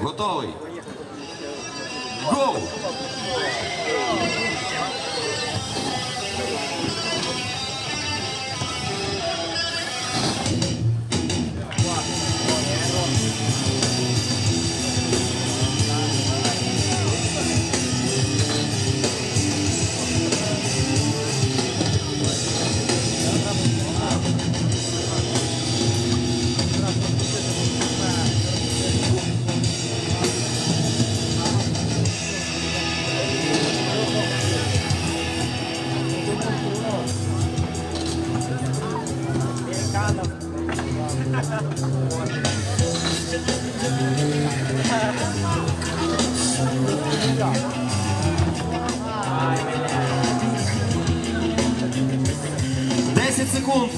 Готовий. Гоу! Десять секунд.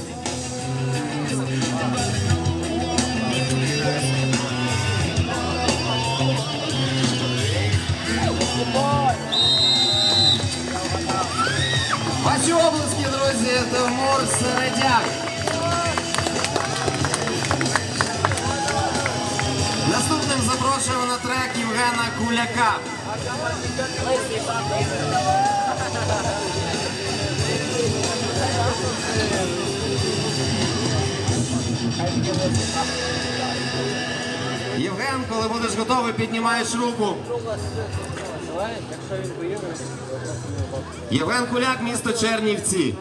Ваші обласки, друзі, Тимур. Трек Євгена Куляка. Євген, коли будеш готовий, піднімаєш руку. Євген Куляк, місто Чернівці.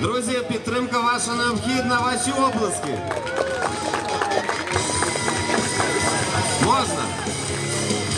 Друзі, підтримка ваша необхідна, ваші обласки. Можна.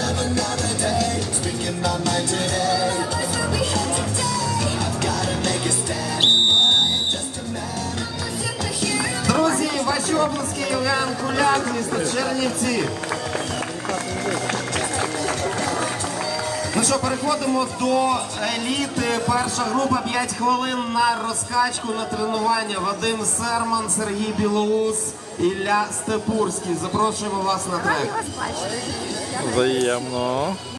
обласки Євген Куляк, місто Чернівці. Ну що, переходимо до еліти. Перша група 5 хвилин на розкачку на тренування. Вадим Серман, Сергій Білоус, Ілля Степурський. Запрошуємо вас на трек. Взаємно.